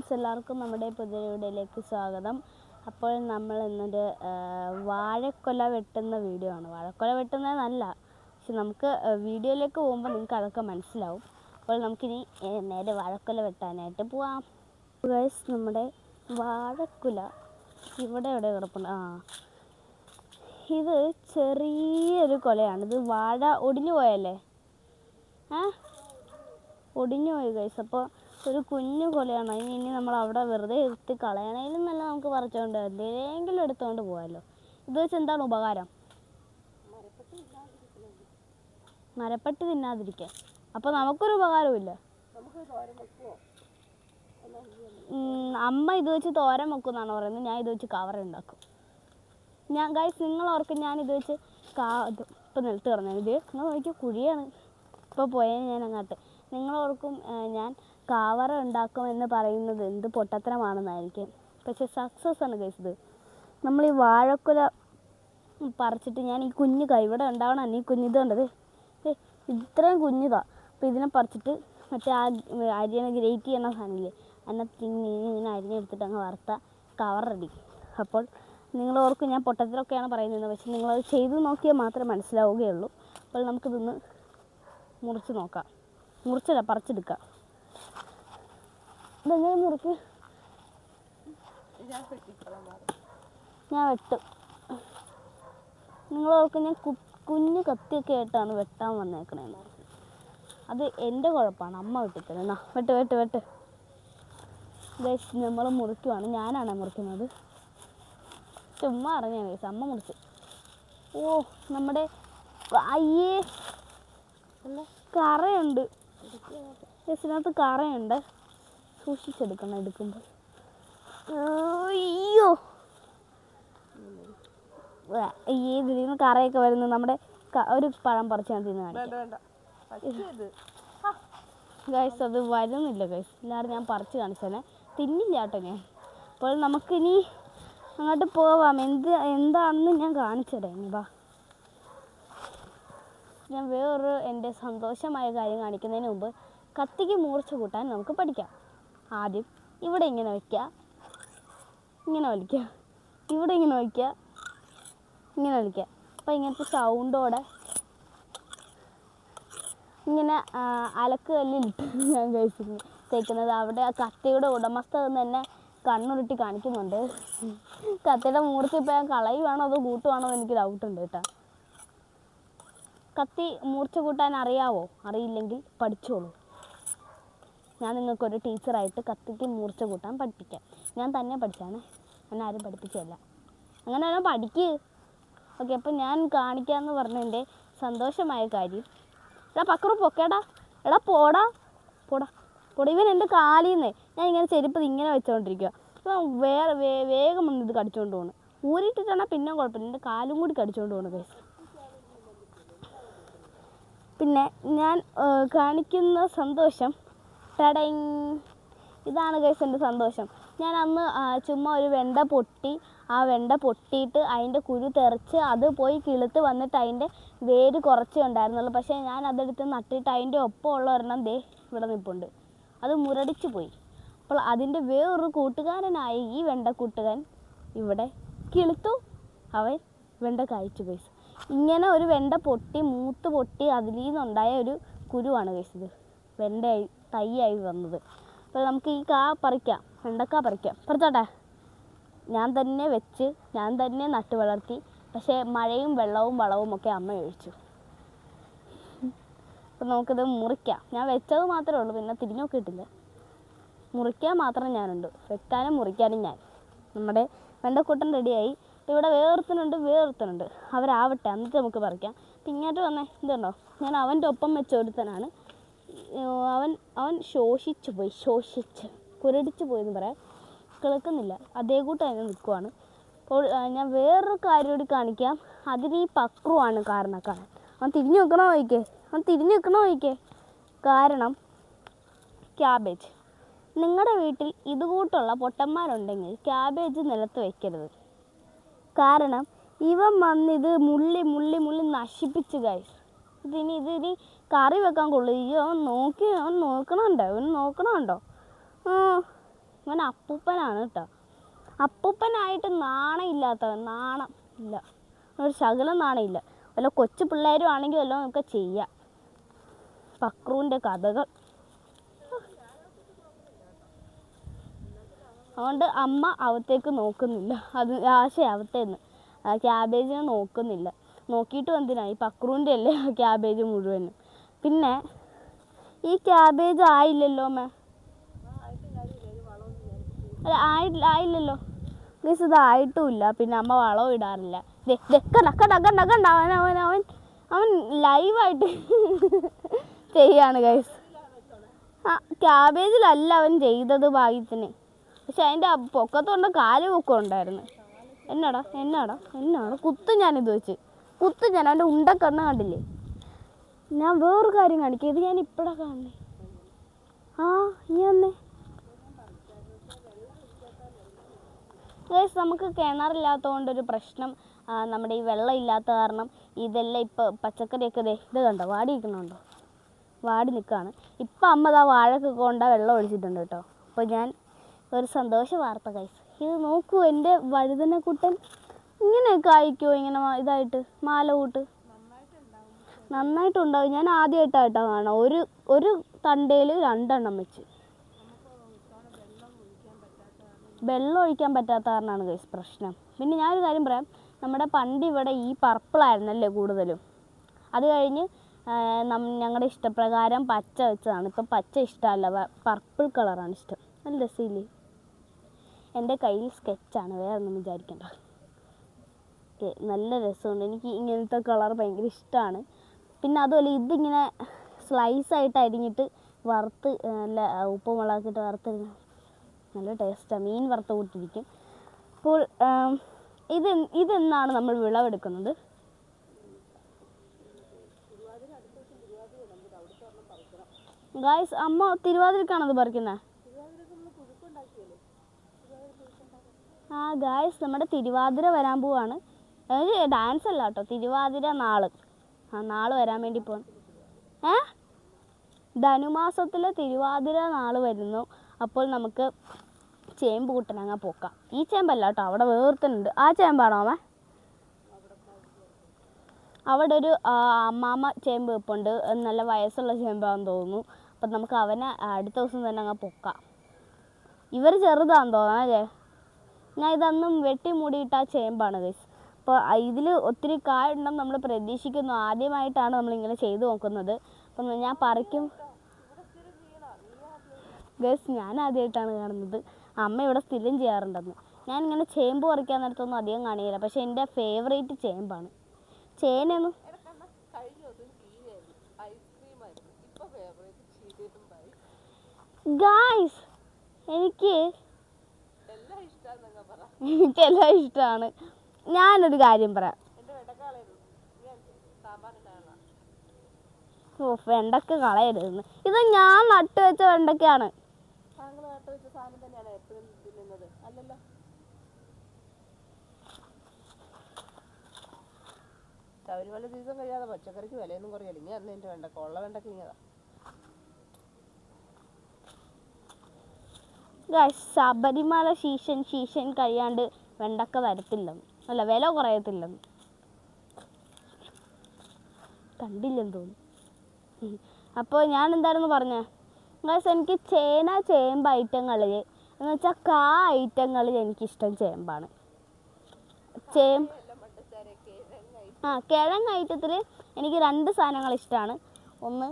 Friends എല്ലാവർക്കും നമ്മുടെ പുതിയ വീഡിയോയിലേക്ക് സ്വാഗതം. അപ്പോൾ നമ്മൾ ഇന്നൊരു വാഴക്കൊല വെട്ടുന്ന വീഡിയോ ആണ്. വാഴക്കൊല വെട്ടുന്നതെന്നല്ല പക്ഷെ നമുക്ക് വീഡിയോയിലേക്ക് പോകുമ്പോൾ നിങ്ങൾക്ക് അതൊക്കെ മനസ്സിലാവും. അപ്പോൾ നമുക്കിനി ഏ, നേരെ വാഴക്കൊല വെട്ടാനായിട്ട് പോവാം. ഗൈസ് നമ്മുടെ വാഴക്കുല ഇവിടെ എവിടെ കിടപ്പുണ്ട്. ആ ഇത് ചെറിയൊരു കൊലയാണ്. ഇത് വാഴ ഒടിഞ്ഞു പോയല്ലേ? ആ ഒടിഞ്ഞു പോയി ഗൈസ് അപ്പോൾ ഒരു കുഞ്ഞു കൊലയാണ്. അതിന് ഇനി നമ്മൾ അവിടെ വെറുതെ എടുത്ത് കളയണേലും നല്ല നമുക്ക് പറിച്ചുകൊണ്ട് എന്തെങ്കിലും എടുത്തുകൊണ്ട് പോകാമല്ലോ ഇത് വെച്ച് എന്താണ് ഉപകാരം? മരപ്പട്ടി തിന്നാതിരിക്കാൻ. അപ്പോൾ നമുക്കൊരു ഉപകാരമില്ല അമ്മ ഇത് വെച്ച് തോരം വെക്കുന്നാണ് പറയുന്നത്. ഞാൻ ഇത് വെച്ച് കവർ ഉണ്ടാക്കും ഞാൻ ഗൈസ് നിങ്ങൾ ഓർക്കും ഞാൻ ഇത് വെച്ച് കാ ഇപ്പം നിലത്ത് കിടന്നത് ഇത് നിങ്ങൾ നോക്കിയ കുഴിയാണ്. ഇപ്പോൾ പോയാൽ ഞാൻ അങ്ങോട്ട്. നിങ്ങൾ ഓർക്കും ഞാൻ കാവറ ഉണ്ടാക്കും എന്ന് പറയുന്നത് എന്ത് പൊട്ടത്തരമാണെന്നായിരിക്കും. പക്ഷെ സക്സസ് ആണ് കഴിച്ചത് ഇത്. നമ്മൾ ഈ വാഴക്കുല പറിച്ചിട്ട് ഞാൻ ഈ കുഞ്ഞ് കൈ ഇവിടെ ഉണ്ടാവണം ഈ കുഞ്ഞിത് കണ്ടത് ഇത്രയും കുഞ്ഞിതാ. അപ്പോൾ ഇതിനെ പറിച്ചിട്ട് മറ്റേ ആ അരിയനെ ഗ്രേറ്റ് ചെയ്യണ സാധനമില്ലേ? അതിനകത്ത് ഇങ്ങനെ അരിഞ്ഞെടുത്തിട്ട് അങ്ങ് വറുത്ത കവർ റെഡി അപ്പോൾ നിങ്ങൾ ഓർക്കും ഞാൻ പൊട്ടത്തിലൊക്കെയാണ് പറയുന്നത്. പക്ഷെ നിങ്ങളത് ചെയ്തു നോക്കിയാൽ മാത്രമേ മനസ്സിലാവുകയുള്ളൂ. അപ്പോൾ നമുക്കിതൊന്ന് മുറിച്ച് നോക്കാം. മുറിച്ചല്ല പറിച്ചെടുക്കാം. ഇതെങ്ങനെ മുറിക്ക്. ഞാൻ വെട്ടും. നിങ്ങൾ ഓർക്ക് ഞാൻ കുഞ്ഞ് കത്തിയൊക്കെ ആയിട്ടാണ് വെട്ടാൻ വന്നേക്കണേന്ന്. അത് എന്റെ കുഴപ്പമാണ്. അമ്മ വെട്ടിത്തരും. എന്നാ വെട്ട് വെട്ട് വെട്ട്. ഗൈസ് നമ്മൾ മുറിക്കുവാണ്. ഞാനാണ് മുറിക്കുന്നത്? ചുമ്മാ അറിഞ്ഞാൽ ഗൈസ് അമ്മ മുറിച്ച്. ഓ നമ്മുടെ അയ്യേ. കറയുണ്ട്. ഗൈസിനകത്ത് കറയുണ്ട്. സൂക്ഷിച്ചെടുക്കണം എടുക്കുമ്പോൾ. അയ്യോ. ഇതിൽ നിന്ന് കറയൊക്കെ വരുന്നു നമ്മുടെ ഒരു പഴം പറിച്ച് ഞാൻ തിന്ന് ഗൈസ് അത് വരുന്നില്ല ഗൈസ് എല്ലാവരും ഞാൻ പറിച്ച് കാണിച്ചേനെ. തിന്നില്ല കേട്ടോ ഞാൻ. അപ്പോൾ നമുക്കിനി അങ്ങോട്ട് പോവാം. എന്ത് എന്താണെന്ന് ഞാൻ കാണിച്ചു തരാം ഇനി വാ. ഞാൻ വേറൊരു എന്റെ സന്തോഷമായ കാര്യം കാണിക്കുന്നതിന് മുമ്പ് കത്തിക്ക് മൂർച്ച കൂട്ടാൻ നമുക്ക് പഠിക്കാം. ആദ്യം ഇവിടെ ഇങ്ങനെ വയ്ക്കുക. ഇങ്ങനെ വലിക്കുക. ഇവിടെ ഇങ്ങനെ വയ്ക്കുക. ഇങ്ങനെ വലിക്കുക. അപ്പോൾ ഇങ്ങനത്തെ സൗണ്ടോടെ ഇങ്ങനെ ആ, അലക്ക് കല്ലിലിട്ട് ഞാൻ കഴിച്ചിരുന്നു തേക്കുന്നത് അവിടെ ആ കത്തിയുടെ ഉടമസ്ഥ തന്നെ കണ്ണുരുട്ടി കാണിക്കുന്നുണ്ട്. കത്തിയുടെ മൂർച്ച ഇപ്പം ഞാൻ കളയുവാണോ അതോ കൂട്ടുവാണോ എന്ന് എനിക്ക് ഡൗട്ട് ഉണ്ട് കേട്ടോ. കത്തി മൂർച്ച കൂട്ടാൻ അറിയാവോ? അറിയില്ലെങ്കിൽ പഠിച്ചോളൂ. ഞാൻ നിങ്ങൾക്കൊരു ടീച്ചറായിട്ട് കത്തിക്ക് മൂർച്ച കൂട്ടാൻ പഠിപ്പിക്കാം. ഞാൻ തന്നെ പഠിച്ചാണ്. എന്നെ ആരും പഠിപ്പിച്ചതല്ല അങ്ങനെ വേണം പഠിക്ക്. ഓക്കെ അപ്പം ഞാൻ കാണിക്കാമെന്ന് പറഞ്ഞതിന്റെ സന്തോഷമായ കാര്യം. എടാ പക്കറു പൊക്കേടാ. എടാ പോടാ. പോടാ. പോടാ ഇവൻ എന്റെ കാലിൽ നിന്ന് ഞാൻ ഇങ്ങനെ ചെരുപ്പ് ഇങ്ങനെ വെച്ചുകൊണ്ടിരിക്കുക അപ്പം വേറെ വേ വേഗം വന്ന് ഇത് കടിച്ചുകൊണ്ട് പോകണം ഊരിട്ടിട്ടാണെങ്കിൽ പിന്നെ കുഴപ്പമില്ല എന്റെ കാലും കൂടി കടിച്ചുകൊണ്ട് പോകണം ഗൈസ് പിന്നെ ഞാൻ കാണിക്കുന്ന സന്തോഷം ടടങ് ഇതാണ് ഗൈസ് എന്റെ സന്തോഷം. ഞാൻ അന്ന് ചുമ്മാ ഒരു വെണ്ട പൊട്ടി ആ വെണ്ട പൊട്ടിയിട്ട് അതിന്റെ കുരു തെറിച്ച് അത് പോയി കിളുത്ത് വന്നിട്ട് അതിന്റെ വേര് കുറച്ചേ ഉണ്ടായിരുന്നുള്ളൂ. പക്ഷേ ഞാൻ അതെടുത്ത് നട്ടിട്ട് അതിന്റെ ഒപ്പം ഉള്ള ഒരെണ്ണം ദേ ഇവിടെ നിൽപ്പുണ്ട് അത് മുരടിച്ചു പോയി. അപ്പോൾ അതിന്റെ വേറൊരു കൂട്ടുകാരനായ ഈ വെണ്ട കൂട്ടുകാരൻ ഇവിടെ കിളുത്തു. അവൻ വെണ്ട കായ്ച്ചു ഗൈസ് ഇങ്ങനെ ഒരു വെണ്ട പൊട്ടി മൂത്ത് പൊട്ടി അതിൽ നിന്നുണ്ടായ ഒരു കുരുവാണ് ഗൈസ് ഇത്. വെണ്ടയായി തൈയായി വന്നത്. അപ്പോൾ നമുക്ക് ഈ കാ പറിക്കാം വെണ്ടക്ക പറിക്കാം. പറിച്ചോട്ടെ? ഞാൻ തന്നെ വെച്ച് ഞാൻ തന്നെ നട്ടു വളർത്തി പക്ഷേ മഴയും വെള്ളവും വളവും ഒക്കെ അമ്മ ഒഴിച്ചു. അപ്പം നമുക്കിത് മുറിക്കാം. ഞാൻ വെച്ചത് മാത്രമേ ഉള്ളൂ പിന്നെ തിരിഞ്ഞൊക്കെ ഇട്ടില്ല മുറിക്കാൻ മാത്രം ഞാനുണ്ട്. വെക്കാനും മുറിക്കാനും ഞാൻ. നമ്മുടെ വെണ്ടക്കൂട്ടൻ റെഡിയായി. ഇവിടെ വേർത്തനുണ്ട് വേർത്തനുണ്ട് അവരാവട്ടെ എന്നിട്ട് നമുക്ക് പറിക്കാം. ഇങ്ങോട്ട് വന്നേ ഇതുണ്ടോ? ഞാൻ അവന്റെ ഒപ്പം വെച്ച ഒരുത്തനാണ്. അവൻ അവൻ ശോഷിച്ചു പോയി ശോഷിച്ച് കുരടിച്ചു പോയെന്ന് പറയാം. കിളക്കുന്നില്ല അതേ കൂട്ട് തന്നെ നിൽക്കുവാണ്. അപ്പോൾ ഞാൻ വേറൊരു കാര്യം കൂടി കാണിക്കാം. അതിന് ഈ പക്രുവാണ് കാരണക്കാരൻ. അവൻ തിരിഞ്ഞു വെക്കണോ നോക്കിക്കേ അവൻ തിരിഞ്ഞു വെക്കണോ നോക്കിക്കേ കാരണം ക്യാബേജ്. നിങ്ങളുടെ വീട്ടിൽ ഇതുകൂട്ടുള്ള പൊട്ടന്മാരുണ്ടെങ്കിൽ ക്യാബേജ് നിലത്ത് വെക്കരുത്. കാരണം ഇവൻ വന്നിത് മുള്ളി മുള്ളി മുള്ളി നശിപ്പിച്ചു ഗൈസ് ഇതിനി ഇതിനി കറി വെക്കാൻ കൊള്ളു. ഈ അവൻ നോക്കി അവൻ നോക്കണുണ്ടോ? അവൻ നോക്കണുണ്ടോ? അവൻ അപ്പൂപ്പനാണ് കേട്ടോ. അപ്പൂപ്പനായിട്ട് നാണം ഇല്ലാത്തവൻ നാണം ഇല്ല. ഒരു ശകലം നാണം ഇല്ല വല്ല കൊച്ചു പിള്ളേരും ആണെങ്കിൽ വല്ലതും നമുക്ക് ചെയ്യാം. പക്രുവിന്റെ കഥകൾ. അതുകൊണ്ട് അമ്മ അവത്തേക്ക് നോക്കുന്നില്ല. അത് ആശയ അവത്തേന്ന്. ക്യാബേജിനെ നോക്കുന്നില്ല. നോക്കിയിട്ട് വന്നതിനാ ഈ പക്രൂന്റെ അല്ലേ? ക്യാബേജ് മുഴുവനും. പിന്നെ ഈ ക്യാബേജ് ആയില്ലല്ലോ മേ അല്ല ആയില്ല ആയില്ലല്ലോ. മീൻസ് ഇത് ആയിട്ടുമില്ല. പിന്നെ അമ്മ വളവും ഇടാറില്ല. കണ്ട കണ്ട കണ്ട കണ്ട. അവൻ അവൻ അവൻ അവൻ ലൈവായിട്ട് ചെയ്യാണ് ഗൈസ് ആ ക്യാബേജിലല്ല അവൻ ചെയ്തത് ഭാഗ്യത്തിന്. പക്ഷെ അതിന്റെ പൊക്കത്തുകൊണ്ട് കാൽ പൊക്കം ഉണ്ടായിരുന്നു എന്നാടാ എന്നാടാ എന്നാടാ. കുത്തും ഞാനിത് വെച്ച്. കുത്ത് ഞാൻ അവന്റെ ഉണ്ടക്കണ്ണ് കണ്ടില്ലേ? ഞാൻ വേറൊരു കാര്യം കാണിക്കാം. ഇത് ഞാൻ ഇപ്പോഴാണ് കാണുന്നേ. ആ ഇനി വന്നേ. ഗൈസ് നമുക്ക് കിണറില്ലാത്തതുകൊണ്ടൊരു പ്രശ്നം നമ്മുടെ ഈ വെള്ളം ഇല്ലാത്ത കാരണം ഇതെല്ലാം ഇപ്പോൾ പച്ചക്കറിയൊക്കെ ദേ ഇത് കണ്ടോ? വാടി നിൽക്കുന്നുണ്ടോ? വാടി നിൽക്കുകയാണ്. ഇപ്പം അമ്മ ആ വാഴക്കൊക്കെ കൊണ്ടാ വെള്ളം ഒഴിച്ചിട്ടുണ്ട് കേട്ടോ. അപ്പോൾ ഞാൻ ഒരു സന്തോഷ വാർത്ത കഴിച്ചു ഇത് നോക്കൂ എന്റെ വഴുതനക്കുട്ടൻ ഇങ്ങനെ ആയിക്കോ ഇങ്ങനെ ഇതായിട്ട് മാല കൂട്ട്? നന്നായിട്ടുണ്ടാവും. ഞാൻ ആദ്യമായിട്ടാണ് കേട്ടോ കാണാം. ഒരു ഒരു തണ്ടയിൽ രണ്ടെണ്ണം വെച്ച്. വെള്ളം ഒഴിക്കാൻ പറ്റാത്ത കാരണമാണ് ഗൈസ് പ്രശ്നം. പിന്നെ ഞാനൊരു കാര്യം പറയാം. നമ്മുടെ പണ്ട് ഇവിടെ ഈ പർപ്പിളായിരുന്നല്ലേ കൂടുതലും? അത് കഴിഞ്ഞ് ഞങ്ങളുടെ ഇഷ്ടപ്രകാരം പച്ച വെച്ചതാണ്. ഇപ്പം പച്ച ഇഷ്ടമല്ല. പർപ്പിൾ കളറാണ് ഇഷ്ടം. നല്ല രസമില്ലേ? എന്റെ കയ്യിൽ സ്കെച്ചാണ് വേറെ ഒന്നും വിചാരിക്കണ്ട. നല്ല രസമുണ്ട്. എനിക്ക് ഇങ്ങനത്തെ കളർ ഭയങ്കര ഇഷ്ടമാണ് പിന്നെ അതുപോലെ ഇതിങ്ങനെ സ്ലൈസ് ആയിട്ട് അരിഞ്ഞിട്ട് വറുത്ത് നല്ല ഉപ്പ് മുളകിട്ട് വറുത്ത് നല്ല ടേസ്റ്റാണ് മീൻ വറുത്ത് കൂട്ടിരിക്കും അപ്പോൾ ഇത് ഇതെന്നാണ് നമ്മൾ വിളവെടുക്കുന്നത്? ഗായ്സ് അമ്മ തിരുവാതിരക്കാണത് പറിക്കുന്നത് ആ ഗായ്സ് നമ്മുടെ തിരുവാതിര വരാൻ പോവാണ്. അതായത് ഡാൻസ് അല്ല കേട്ടോ തിരുവാതിര നാൾ. ആ നാൾ വരാൻ വേണ്ടി പോവാണ് ഏ? ധനുമാസത്തിലെ തിരുവാതിര നാൾ വരുന്നു. അപ്പോൾ നമുക്ക് ചേമ്പ് കൂട്ടനങ്ങ പോക്കാം. ഈ ചേമ്പല്ല കേട്ടോ അവിടെ വേർത്തുന്നുണ്ട് ആ ചേമ്പാണോ അമ്മ? അവിടെ ഒരു അമ്മാമ്മ ചേമ്പ് വെപ്പുണ്ട്. നല്ല വയസ്സുള്ള ചേമ്പാന്ന് തോന്നുന്നു. അപ്പം നമുക്ക് അവനെ അടുത്ത ദിവസം തന്നെ അങ്ങ് പൊക്കാം. ഇവർ ചെറുതാന്ന് തോന്നാം അല്ലേ ഞാൻ ഇതന്നും വെട്ടി മൂടിയിട്ട ആ ചേമ്പാണ് ഗൈസ് അപ്പോൾ ഇതിൽ ഒത്തിരി കായുണ്ടെന്ന് നമ്മൾ പ്രതീക്ഷിക്കുന്നു. ആദ്യമായിട്ടാണ് നമ്മളിങ്ങനെ ചെയ്തു നോക്കുന്നത്. അപ്പം ഞാൻ പറിക്കും. ഗസ് ഞാൻ ആദ്യമായിട്ടാണ് കാണുന്നത്. അമ്മ ഇവിടെ സ്ഥിരം ചെയ്യാറുണ്ടെന്ന്. ഞാനിങ്ങനെ ചേമ്പ് പറിക്കാൻ നേരത്തൊന്നും അധികം കാണിയില്ല പക്ഷേ എന്റെ ഫേവറേറ്റ് ചേമ്പാണ്. ചേനയൊന്നും ഗായ്സ് എനിക്ക് എനിക്കെല്ലാം ഇഷ്ടമാണ് ഞാനൊരു കാര്യം പറയാം. ഓ വെണ്ടക്ക കളയരുതെന്ന്. ഇത് ഞാൻ നട്ടു വെച്ച വെണ്ടക്കയാണ്. ശബരിമല സീസൺ കഴിയാതെ പച്ചക്കറിക്ക് വിലയൊന്നും കുറയില്ല. ഇനി അന്ന് എന്റെ വെണ്ടക്ക. ഉള്ള വെണ്ടക്ക ഇങ്ങതാ. ശബരിമല സീസൺ സീസൺ കഴിയാണ്ട് വെണ്ടക്ക വരത്തില്ലെന്ന് അല്ല വില കുറയത്തില്ലെന്ന്. കണ്ടില്ലെന്ന് തോന്നുന്നു. ഉം. അപ്പോൾ ഞാൻ എന്തായിരുന്നു പറഞ്ഞത് ഗായ്സ് എനിക്ക് ചേന ചേമ്പ് ഐറ്റങ്ങളിൽ എന്ന് വെച്ചാൽ കാ ഐറ്റങ്ങളിൽ എനിക്കിഷ്ടം ചേമ്പാണ്. ചേമ്പ് ആ കിഴങ്ങ് ഐറ്റത്തിൽ എനിക്ക് രണ്ട് സാധനങ്ങൾ ഇഷ്ടമാണ് ഒന്ന്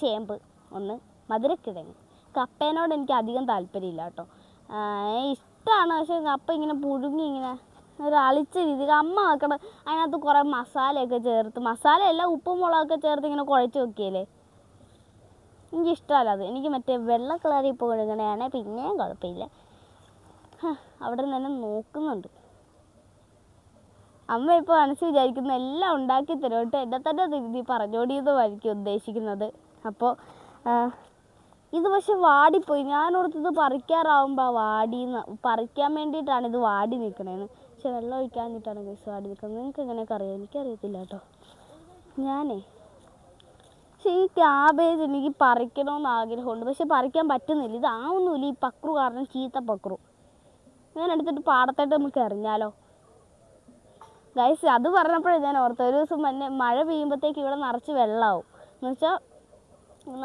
ചേമ്പ് ഒന്ന് മധുരക്കിഴങ്ങ്. കപ്പേനോട് എനിക്ക് അധികം താല്പര്യമില്ല കേട്ടോ. ഇഷ്ടമാണ് പക്ഷേ കപ്പ ഇങ്ങനെ പുഴുങ്ങി ഇങ്ങനെ ഒരു അളിച്ച രീതിയിൽ അമ്മ വെക്കണ അതിനകത്ത് കുറേ മസാലയൊക്കെ ചേർത്ത് മസാലയല്ല ഉപ്പും മുളകൊക്കെ ചേർത്ത് ഇങ്ങനെ കുഴച്ച് എനിക്ക് ഇഷ്ടമല്ല അത്. എനിക്ക് മറ്റേ വെള്ള കളറിൽ പുഴുങ്ങണയാണ് പിന്നെയും കുഴപ്പമില്ല. അവിടെ നിന്ന് തന്നെ നോക്കുന്നുണ്ട്. അമ്മ ഇപ്പോൾ മനസ്സിൽ വിചാരിക്കുന്ന എല്ലാം ഉണ്ടാക്കി തരും കേട്ടോ എന്നെ തന്നെ തിരുതി പറഞ്ഞോടിയതുമായിരിക്കും ഉദ്ദേശിക്കുന്നത്. അപ്പോൾ ഇത് പക്ഷെ വാടിപ്പോയി. ഞാനോർത്തത് പറിക്കാറാവുമ്പോൾ വാടിന്ന് പറിക്കാൻ വേണ്ടിയിട്ടാണ് ഇത് വാടി നിൽക്കണേന്ന് പക്ഷെ വെള്ളം ഒഴിക്കാഞ്ഞിട്ടാണ് ഗൈസ് വാടി നിൽക്കുന്നത് നിങ്ങൾക്ക് എങ്ങനെയൊക്കെ അറിയാം? എനിക്കറിയത്തില്ല കേട്ടോ. ഞാനേ പക്ഷേ ഈ ക്യാബേജ് എനിക്ക് പറിക്കണമെന്ന് ആഗ്രഹമുണ്ട്. പക്ഷെ പറിക്കാൻ പറ്റുന്നില്ല. ഇതാവുന്നില്ല ഈ പക്രു കാരണം ചീത്ത പക്രു. ഞാൻ എടുത്തിട്ട് പാടത്തായിട്ട് നമുക്ക് എറിഞ്ഞാലോ? ഗൈസ് അത് പറഞ്ഞപ്പോഴേ ഞാൻ ഓർത്ത് ഒരു ദിവസം തന്നെ മഴ പെയ്യുമ്പോഴത്തേക്ക് ഇവിടെ നിറച്ച് വെള്ളമാവും എന്ന് വെച്ചാൽ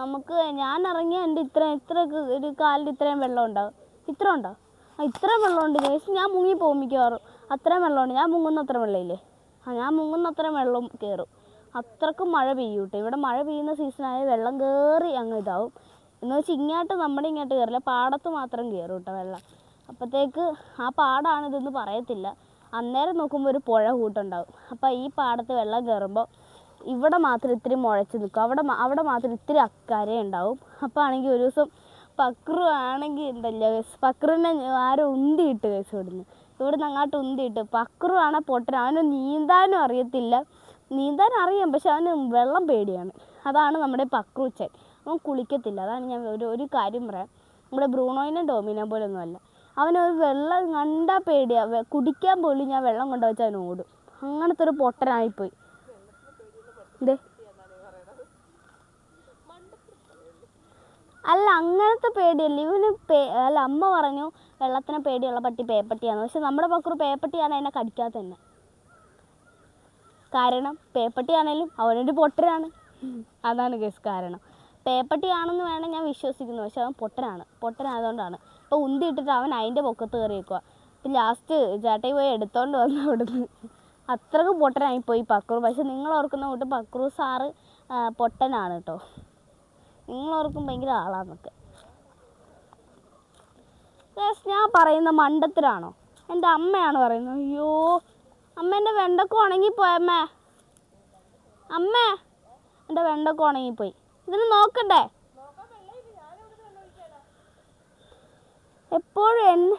നമുക്ക് ഞാൻ ഇറങ്ങിയ എന്റെ ഇത്ര ഇത്ര ഒരു കാലിൽ ഇത്രയും വെള്ളം ഉണ്ടാവും ഇത്ര ഉണ്ടോ ഇത്രയും വെള്ളമുണ്ട് ഗൈസ് ഞാൻ മുങ്ങി പോകും മിക്കവാറും. അത്രയും വെള്ളമുണ്ട്. ഞാൻ മുങ്ങുന്ന അത്ര വെള്ളമില്ലേ? ആ ഞാൻ മുങ്ങുന്ന അത്ര വെള്ളം കയറും. അത്രക്കും മഴ പെയ്യും കേട്ടോ. ഇവിടെ മഴ പെയ്യുന്ന സീസണായ വെള്ളം കയറി അങ്ങ് ഇതാവും. എന്ന് വെച്ചാൽ ഇങ്ങോട്ട് നമ്മുടെ ഇങ്ങോട്ട് കയറില്ല പാടത്ത് മാത്രം കയറും കേട്ടോ വെള്ളം. അപ്പോഴത്തേക്ക് ആ പാടാണ് ഇതെന്ന് പറയത്തില്ല. അന്നേരം നോക്കുമ്പോൾ ഒരു പുഴ കൂട്ടുണ്ടാവും. അപ്പോൾ ഈ പാടത്ത് വെള്ളം കയറുമ്പോൾ ഇവിടെ മാത്രം ഇത്തിരി മുഴച്ച് നിൽക്കും അവിടെ അവിടെ മാത്രം ഇത്തിരി അക്കരെ ഉണ്ടാവും. അപ്പോൾ ആണെങ്കിൽ ഒരു ദിവസം പക്രു ആണെങ്കിൽ എന്തല്ല പക്രുവിനെ ആരോ ഉന്തിയിട്ട് കേസ് ഇവിടുന്ന്. ഇവിടുന്ന് അങ്ങോട്ട് ഉന്തിയിട്ട് പക്രു ആണെ പൊട്ടൻ അവന് നീന്താനും അറിയത്തില്ല. നീന്താൻ അറിയാം പക്ഷെ അവന് വെള്ളം പേടിയാണ്. അതാണ് നമ്മുടെ പക്രുച്ചൻ. അവൻ കുളിക്കത്തില്ല. അതാണ് ഞാൻ ഒരു ഒരു കാര്യം പറയാം. നമ്മുടെ ബ്രൂണോയിനെ ഡോമിന പോലെ ഒന്നുമല്ല അവനൊരു വെള്ളം കണ്ടാൽ പേടിയാണ് കുടിക്കാൻ പോലും ഞാൻ വെള്ളം കൊണ്ടുവച്ചാൽ അവൻ ഓടും. അങ്ങനത്തെ ഒരു പൊട്ടനായിപ്പോയി. ദേ അല്ല അങ്ങനത്തെ പേടിയല്ല. ഇവന് പേ അല്ല അമ്മ പറഞ്ഞു വെള്ളത്തിനെ പേടിയുള്ള പട്ടി പേപ്പട്ടിയാണ് പക്ഷെ നമ്മുടെ പക്രു പേപ്പട്ടിയാണ് എന്നെ കടിക്കാത്ത തന്നെ. കാരണം പേപ്പട്ടിയാണേലും അവനൊരു പൊട്ടനാണ്. അതാണ് കേസ് കാരണം. പേപ്പട്ടിയാണെന്ന് വേണം ഞാൻ വിശ്വസിക്കുന്നു. പക്ഷെ അവൻ പൊട്ടനാണ്. പൊട്ടനായതുകൊണ്ടാണ്. ഇപ്പോൾ ഉന്തി ഇട്ടിട്ട് അവൻ അതിന്റെ പൊക്കത്ത് കയറി വെക്കുക ഇപ്പം ലാസ്റ്റ് ചേട്ടയി പോയി എടുത്തോണ്ട് വന്നു അവിടുന്ന്. അത്രയ്ക്ക് പൊട്ടനായിപ്പോയി പക്രു പക്ഷെ നിങ്ങൾ ഓർക്കുന്ന കൂട്ട് പക്രു സാറ് പൊട്ടനാണ് കേട്ടോ നിങ്ങൾ ഓർക്കും ഭയങ്കര ആളാന്നൊക്കെ. ഞാൻ പറയുന്ന മണ്ടത്തിലാണോ എന്റെ അമ്മയാണ് പറയുന്നത്. അയ്യോ അമ്മേന്റെ വെണ്ടക്ക ഉണങ്ങിപ്പോയമ്മേ അമ്മേ. എന്റെ വെണ്ടക്ക ഉണങ്ങിപ്പോയി. ഇതിന് നോക്കണ്ടേ? എപ്പോഴും എന്നെ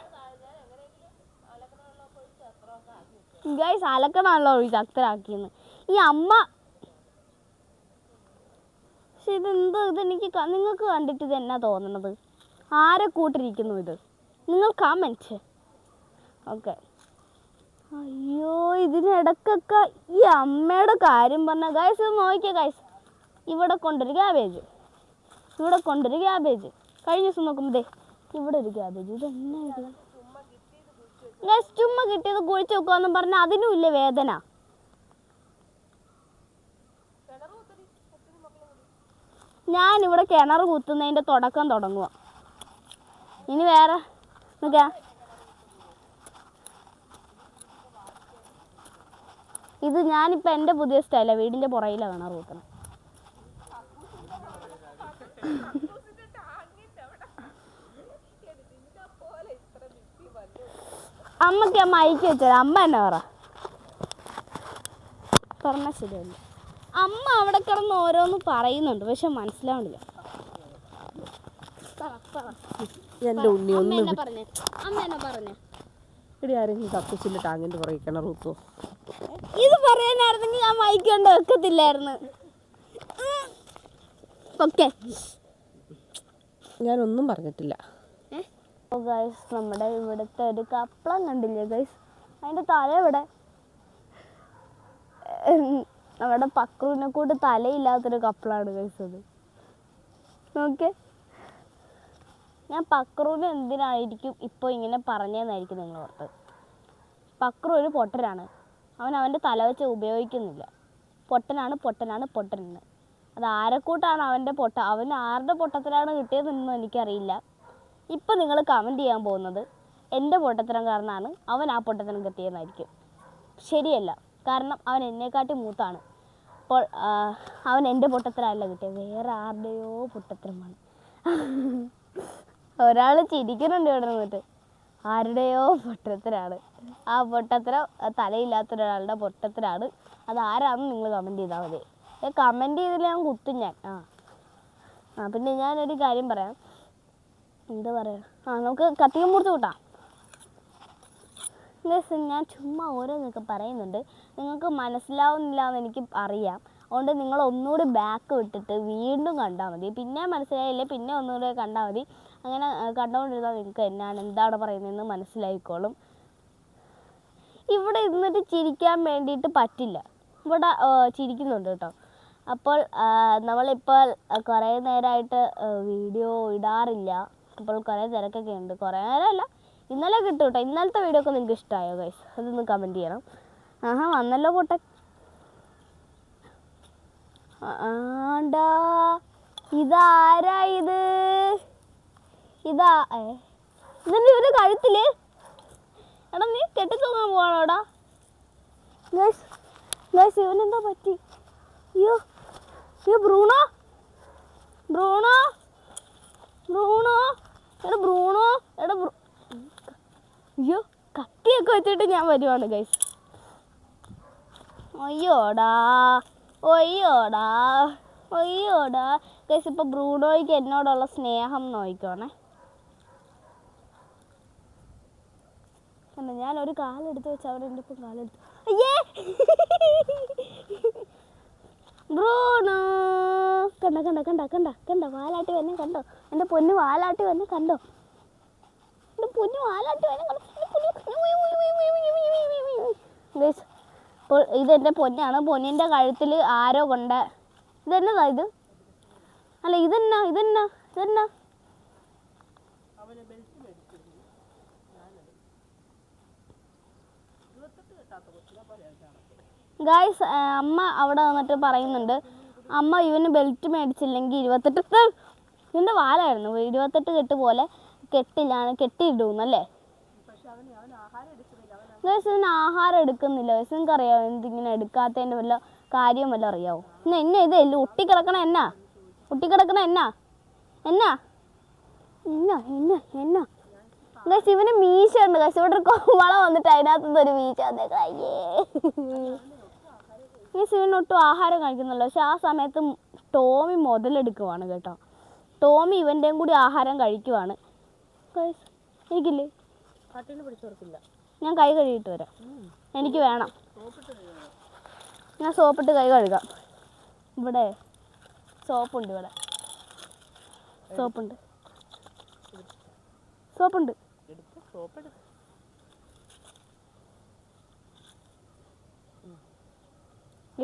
ഗൈസ് അലക്കണമല്ലോ ഒഴിച്ച് അക്തരാക്കിയെന്ന് ഈ അമ്മ പക്ഷെ എന്തോ ഇതെനിക്ക് നിങ്ങൾക്ക് കണ്ടിട്ട് ഇത് എന്നാ തോന്നണത്? ആരെ കൂട്ടിരിക്കുന്നു ഇത്? നിങ്ങൾ കമന്റ് ഓക്കെ അയ്യോ ഇതിനിടക്കൊക്കെ ഈ അമ്മയുടെ കാര്യം പറഞ്ഞ ഗൈസ് ഇത് നോക്കിയ ഗൈസ് ഇവിടെ കൊണ്ടൊരു ക്യാബേജ് ഇവിടെ കൊണ്ടൊരു ക്യാബേജ് കഴിഞ്ഞ ദിവസം നോക്കുമ്പോൾ ദേ ഇവിടെ ഒരു ക്യാബേജ് ഇതെന്നാ ഇത്? ഗൈസ് ചുമ്മാ കിട്ടിയത് കുഴിച്ച് വെക്കുമെന്നും പറഞ്ഞാൽ അതിനും ഇല്ല വേദന. ഞാൻ ഇവിടെ കിണർ കുത്തുന്നതിന്റെ തുടക്കം തുടങ്ങുക ഇനി വേറെ നോക്കിയാ. ഇത് ഞാനിപ്പോൾ എന്റെ പുതിയ സ്റ്റൈലാണ് വീടിന്റെ പുറയിലാണ് കിണർ കുത്തണം. അമ്മയ്ക്ക് അമ്മ മൈക്ക് വെച്ചത് അമ്മ എന്നാ പറ? പറഞ്ഞാൽ ശരിയല്ല? അമ്മ അവിടെ കിടന്ന് ഓരോന്ന് പറയുന്നുണ്ട് പക്ഷെ മനസ്സിലാവണില്ല. എന്റെ ഉണ്ണി ഒന്നും ഇവിടെ ആരെങ്കിലും കക്കൂസിന്റെ ടാങ്കിന്റെ പുറകെ കിണർ കുത്തുവോ? ഇത് പറയാനായിരുന്നെങ്കിൽ ഞാൻ മൈക്ക് കൊണ്ട് വെക്കത്തില്ലായിരുന്നു. ഓക്കെ. ഞാനൊന്നും പറഞ്ഞിട്ടില്ല. ഗൈസ് നമ്മുടെ ഇവിടുത്തെ ഒരു കപ്പളം കണ്ടില്ലേ ഗൈസ് അതിന്റെ തല ഇവിടെ. നമ്മുടെ പക്രുവിനെ കൂട്ട് തലയില്ലാത്തൊരു കപ്പളാണ് കഴിച്ചത് നോക്കേ ഞാൻ പക്രുവിന് എന്തിനായിരിക്കും ഇപ്പോൾ ഇങ്ങനെ പറഞ്ഞതെന്നായിരിക്കും നിങ്ങൾ ഓർത്ത്? പക്രു ഒരു പൊട്ടനാണ്. അവൻ അവന്റെ തല വെച്ച് ഉപയോഗിക്കുന്നില്ല. പൊട്ടനാണ് പൊട്ടനാണ് പൊട്ടനെന്ന്. അത് ആരെക്കൂട്ടാണ് അവന്റെ പൊട്ട? അവൻ ആരുടെ പൊട്ടത്തിലാണ് കിട്ടിയതെന്നൊന്നും എനിക്കറിയില്ല. ഇപ്പം നിങ്ങൾ കമന്റ് ചെയ്യാൻ പോകുന്നത് എന്റെ പൊട്ടത്തരം കാരണമാണ് അവൻ ആ പൊട്ടത്തരം കെത്തിയെന്നായിരിക്കും ശരിയല്ല. കാരണം അവൻ എന്നെക്കാട്ടി മൂത്താണ്. അപ്പോൾ അവൻ എന്റെ പൊട്ടത്തരമല്ല കിട്ടിയത് വേറെ ആരുടെയോ പൊട്ടത്തരമാണ് ഒരാൾ ചിരിക്കുന്നുണ്ട് ഇവിടെ നിന്നിട്ട്. ആരുടെയോ പൊട്ടത്തരാണ്. ആ പൊട്ടത്തരം തലയില്ലാത്ത ഒരാളുടെ പൊട്ടത്തരാണ്. അത് നിങ്ങൾ കമന്റ് ചെയ്താൽ മതി. കമന്റ് ചെയ്തില്ല ഞാൻ കുത്തും ഞാൻ. ആ. ആ പിന്നെ ഞാനൊരു കാര്യം പറയാം. എന്താ പറയുക ആ നമുക്ക് കത്തിയും മുറിച്ച് കൂട്ടാം. ഗൈസ് ഞാൻ ചുമ്മാ ഓരോന്നൊക്കെ പറയുന്നുണ്ട്. നിങ്ങൾക്ക് മനസ്സിലാവുന്നില്ല എന്ന് എനിക്ക് അറിയാം. അതുകൊണ്ട് നിങ്ങൾ ഒന്നുകൂടി ബാക്ക് വിട്ടിട്ട് വീണ്ടും കണ്ടാൽ മതി. പിന്നെ മനസ്സിലായില്ലേ? പിന്നെ ഒന്നുകൂടി കണ്ടാൽ മതി. അങ്ങനെ കണ്ടുകൊണ്ടിരുന്നാൽ നിങ്ങൾക്ക് എന്നാണ് എന്താണ് പറയുന്നതെന്ന് മനസ്സിലായിക്കോളും. ഇവിടെ ഇരുന്നിട്ട് ചിരിക്കാൻ വേണ്ടിയിട്ട് പറ്റില്ല. ഇവിടെ ചിരിക്കുന്നുണ്ട് കേട്ടോ. അപ്പോൾ നമ്മളിപ്പോൾ കുറേ നേരമായിട്ട് വീഡിയോ ഇടാറില്ല. അപ്പോൾ കുറേ തിരക്കൊക്കെ ഉണ്ട്. കുറേ നേരമല്ല. ഇന്നലെ കിട്ടും കേട്ടോ ഇന്നലത്തെ വീഡിയോ ഒക്കെ നിങ്ങൾക്ക് ഇഷ്ടമായോ ഗൈസ് അതൊന്ന് കമന്റ് ചെയ്യണം. ആഹാ വന്നല്ലോ കൂട്ടൻ ആണ്ടാ. ഇതാരാ ഇത്? ഇതാ ഇതെന്നെ ഇതിന്റെ ഇവർ കഴുത്തിൽ? എടാ നീ കെട്ടിത്തൂങ്ങാൻ പോവാണോടാ? ഗൈസ് ഗൈസ് ഇവനെന്താ പറ്റി? അയ്യോ അയ്യോ ബ്രൂണോ? ബ്രൂണോ? ബ്രൂണോ? എടാ ബ്രൂണോ? എടാ ബ്രൂ അയ്യോ കത്തിയൊക്കെ വെച്ചിട്ട് ഞാൻ വരുവാണ് ഗൈസ് അയ്യോടാ ഒയ്യോടാ ഒയ്യോടാ. ഗൈസ് ഇപ്പൊ ബ്രൂണോയ്ക്ക് എന്നോടുള്ള സ്നേഹം നോക്കിക്കോണേ. എന്നാ ഞാൻ ഒരു കാലെടുത്ത് വെച്ച് അവിടെ എന്റെ ഇപ്പം കാലെടുത്ത്. അയ്യേ! ബ്രൂണോ! കണ്ട കണ്ട കണ്ട കണ്ട കണ്ട വാലാട്ടി വന്നെ കണ്ടോ? എന്റെ പൊന്ന് വാലാട്ടി വന്നെ കണ്ടോ? പൊന്നു. പൊന്നു ഗൈസ് ഇപ്പോൾ ഇതെന്റെ പൊന്നാണ്. പൊന്നിന്റെ കഴുത്തിൽ ആരോ കൊണ്ട ഇതെന്നതാ ഇത്? അല്ല ഇതെന്നാ ഇതെന്നാ ഇതെന്നാ? ഗായ്സ് അമ്മ അവിടെ വന്നിട്ട് പറയുന്നുണ്ട്. അമ്മ ഇവന് ബെൽറ്റ് മേടിച്ചില്ലെങ്കിൽ ഇരുപത്തെട്ട് ത്ത് ഇതിന്റെ വാലായിരുന്നു? ഇരുപത്തെട്ട് കെട്ട് പോലെ. കെട്ടിലാണ് കെട്ടിയിടുന്നല്ലേ? അവൻ ആഹാരം എടുക്കുന്നില്ല. അറിയാവോ നിങ്ങൾക്ക് അറിയാമോ എന്തിങ്ങനെ എടുക്കാത്തതിന്റെ വല്ല കാര്യം വല്ല അറിയാവോ? എന്നാ എന്നെ ഇത് എല്ലാം ഒട്ടിക്കിടക്കണ എന്നാ? ഒട്ടിക്കിടക്കണ എന്നാ? എന്നാ? എന്നാ എന്നാ എന്നാ? ഗൈസ് ഇവന് മീശ ഉണ്ട് ഗൈസ് ഇവിടെ ഒരു കോമള വന്നിട്ട് അതിനകത്തുനിന്ന് ഒരു മീശ വന്നേക്കണം. അയ്യേ. ഇവന് ഒട്ടും ആഹാരം കഴിക്കുന്നില്ല. പക്ഷെ ആ സമയത്ത് ടോമി മുതലെടുക്കുവാണ് കേട്ടോ. ടോമി ഇവന്റെയും കൂടി ആഹാരം കഴിക്കുവാണ്. ഗൈസ് എനിക്കില്ലേ? ഞാൻ കൈ കഴുകിട്ട് വരാം. എനിക്ക് വേണം. ഞാൻ സോപ്പിട്ട് കൈ കഴുകാം. ഇവിടെ സോപ്പുണ്ട് ഇവിടെ. സോപ്പുണ്ട്. സോപ്പുണ്ട്.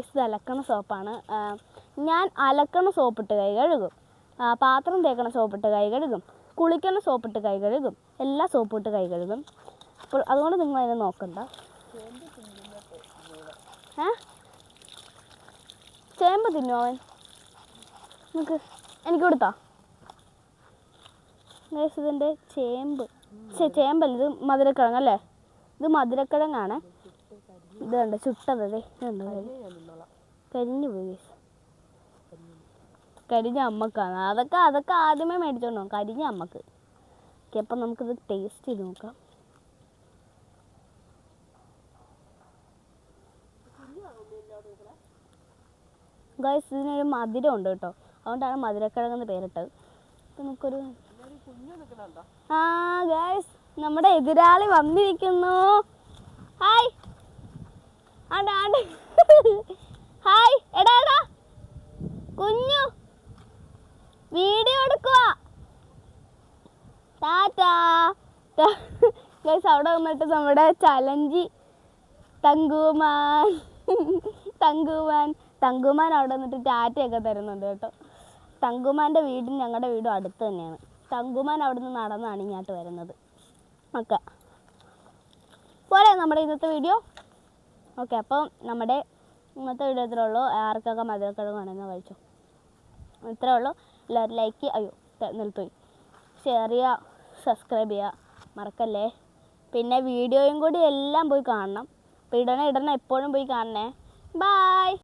ഇത് അലക്കണ സോപ്പാണ്. ഞാൻ അലക്കണ സോപ്പിട്ട് കൈ കഴുകും. പാത്രം തേക്കണ സോപ്പിട്ട് കൈ കഴുകും. കുളിക്കണ സോപ്പിട്ട് കൈ കഴുകും. എല്ലാ സോപ്പിട്ട് കൈ കഴുകും. അപ്പോൾ അതുകൊണ്ട് നിങ്ങൾ അതിനെ നോക്കണ്ട. ഏ? ചേമ്പ് തിന്നു അവൻ? നിങ്ങൾക്ക് എനിക്ക് കൊടുത്താ? ഇതിന്റെ ചേമ്പ്. ചേ ചേമ്പല്ല ഇത് മധുരക്കിഴങ്ങ് അല്ലേ? ഇത് മധുരക്കിഴങ്ങാണ്. ഇത് കണ്ട ചുട്ടത് ഇതുണ്ട്? കരിഞ്ഞു പോയി. കരിഞ്ഞ അമ്മക്കാണ് അതൊക്കെ അതൊക്കെ ആദ്യമേ മേടിച്ചോണ്ട് കരിഞ്ഞ അമ്മയ്ക്ക് ഓക്കെ അപ്പം നമുക്കിത് ടേസ്റ്റ് ചെയ്ത് നോക്കാം. ഗൈസ് ഇതിനൊരു മധുരം ഉണ്ട് കേട്ടോ. അതുകൊണ്ടാണ് മധുരക്കിഴങ്ങെന്ന് പേരിട്ടത്. അപ്പം നമുക്കൊരു ആ ഗൈസ് നമ്മുടെ എതിരാളി വന്നിരിക്കുന്നു. ഹായ് ആണ്ട് ആണ്ട്. ഹായ് എടാ എടാ. കുഞ്ഞു. വീഡിയോ എടുക്കുക ടാറ്റാ. ഗൈസ് അവിടെ വന്നിട്ട് നമ്മുടെ ചലഞ്ചി. തങ്കുമാൻ. തങ്കുമാൻ. തങ്കുമാൻ അവിടെ വന്നിട്ട് ടാറ്റയൊക്കെ തരുന്നുണ്ട് കേട്ടോ. തങ്കുമാന്റെ വീടും ഞങ്ങളുടെ വീടും അടുത്ത് തന്നെയാണ്. തങ്കുമാൻ അവിടെ നിന്ന് നടന്നാണ് ഇങ്ങോട്ട് വരുന്നത്. ഓക്കെ. പോലെ നമ്മുടെ ഇന്നത്തെ വീഡിയോ. ഓക്കെ അപ്പം നമ്മുടെ ഇന്നത്തെ വീഡിയോ ഇത്രേ ഉള്ളൂ. ആർക്കൊക്കെ മധുരക്കിഴങ്ങ് വേണമെന്ന് കഴിച്ചു. ഇത്രേ ഉള്ളൂ. എല്ലാവരും ലൈക്ക് അയ്യോ നിർത്തുപോയി ഷെയർ ചെയ്യുക സബ്സ്ക്രൈബ് ചെയ്യുക മറക്കല്ലേ? പിന്നെ വീഡിയോയും കൂടി എല്ലാം പോയി കാണണം. അപ്പോൾ ഇടണ ഇടണ എപ്പോഴും പോയി കാണണേ. ബായ്